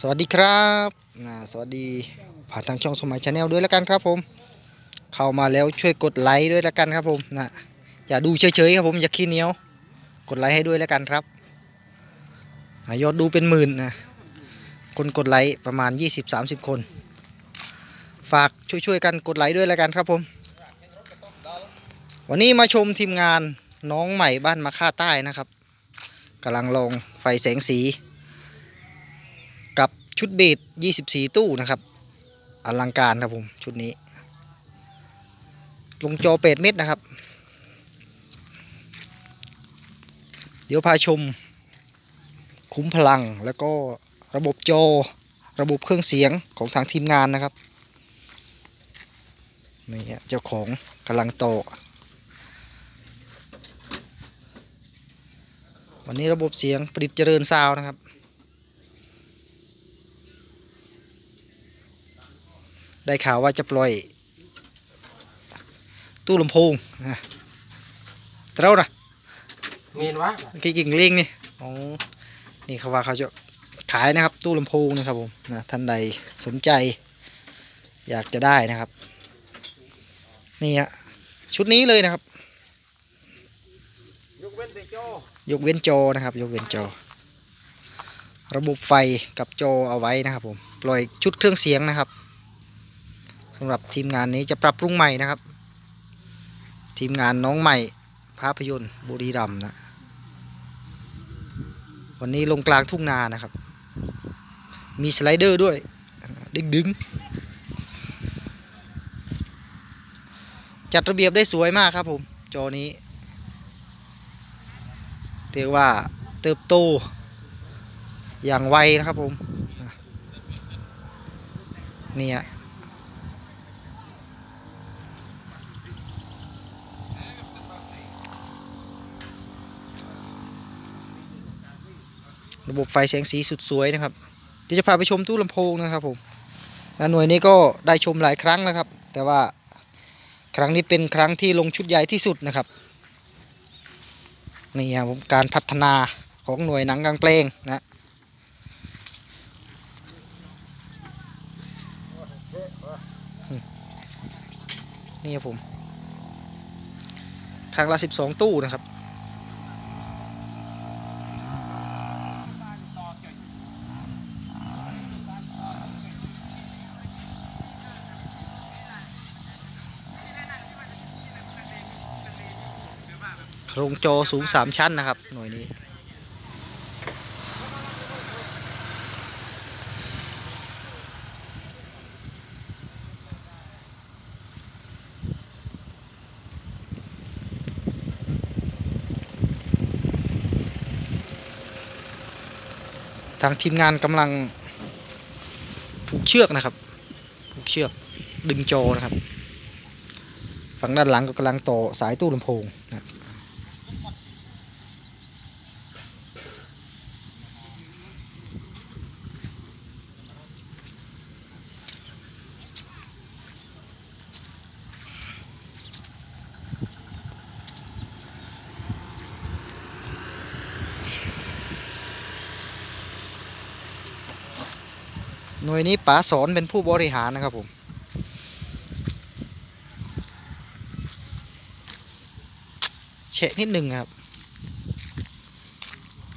สวัสดีครับนะสวัสดีผ่านทางช่องสมัยชาแนลด้วยแล้วกันครับผม เข้ามาแล้วช่วยกดไลค์ด้วยแล้วกันครับผมนะอย่าดูเฉยๆครับผมอย่าขี้เหนียว กดไลค์ให้ด้วยแล้วกันครับยอดดูเป็นหมื่นนะคนกดไลค์ประมาณ 20-30 คน ฝากช่วยๆกันกดไลค์ด้วยแล้วกันครับผม วันนี้มาชมทีมงานน้องใหม่บ้านมาค่าใต้นะครับกำลังลงไฟแสงสี ชุดเบส24ตู้นะครับ อลังการครับผม ชุดนี้ ลงจอ8เม็ดนะครับ เดี๋ยวพาชม คุ้มพลังแล้วก็ระบบจอ ระบบเครื่องเสียงของทางทีมงานนะครับ นี่ฮะเจ้าของกำลังโตวันนี้ระบบเสียงประดิษฐ์เจริญซาวนะครับ ได้ข่าวว่าจะปล่อย ตู้ลำโพงนะแต่เรานะเมนวะกี่กิ่งเลี้ยงนี่อ๋อนี่เขาว่าเขาจะขายนะครับ ตู้ลำโพงนะครับผมนะท่านใดสนใจ อยากจะได้นะครับ นี่ฮะชุดนี้เลยนะครับ ยกเว้นแต่โจยกเว้นจอนะครับ ยกเว้นจอ ระบบไฟกับจอเอาไว้นะครับผม ปล่อยชุดเครื่องเสียงนะครับ สำหรับทีมงานนี้จะปรับปรุงใหม่นะครับ ทีมงานน้องใหม่ภาพยนตร์บุรีรัมย์นะ วันนี้ลงกลางทุ่งนานะครับ มีสไลเดอร์ด้วย ดึงดึงจัดระเบียบได้สวยมากครับผม จอนี้เรียกว่าเติบโต อย่างไวนะครับผมนะเนี่ย ระบบไฟแสงสีสุดสวยนะครับเดี๋ยวจะพาไปชมตู้ลำโพงนะครับผมหน่วยนี้ก็ได้ชมหลายครั้งนะครับ แต่ว่าครั้งนี้เป็นครั้งที่ลงชุดใหญ่ที่สุดนะครับนี่ครับผมการพัฒนาของหน่วยหนังกลางเพลงนะนี่ครับผมครั้งละสิบสองตู้นะครับ โรงจอสูงสามชั้นนะครับ หน่วยนี้ ทางทีมงานกำลังผูกเชือกนะครับ ผูกเชือกดึงจอนะครับ ฝั่งด้านหลังก็กำลังต่อสายตู้ลำโพงนะ หน่วยนี้ป๋าสอนเป็นผู้บริหารนะครับผมเฉะนิดหนึ่งครับ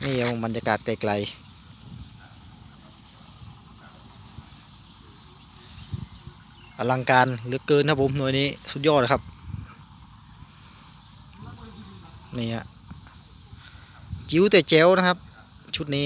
นี่เอาบรรยากาศไกลๆอลังการเหลือเกินครับผมหน่วยนี้สุดยอดครับ นี่ฮะจิ๋วแต่แจ๋วนะครับ ชุดนี้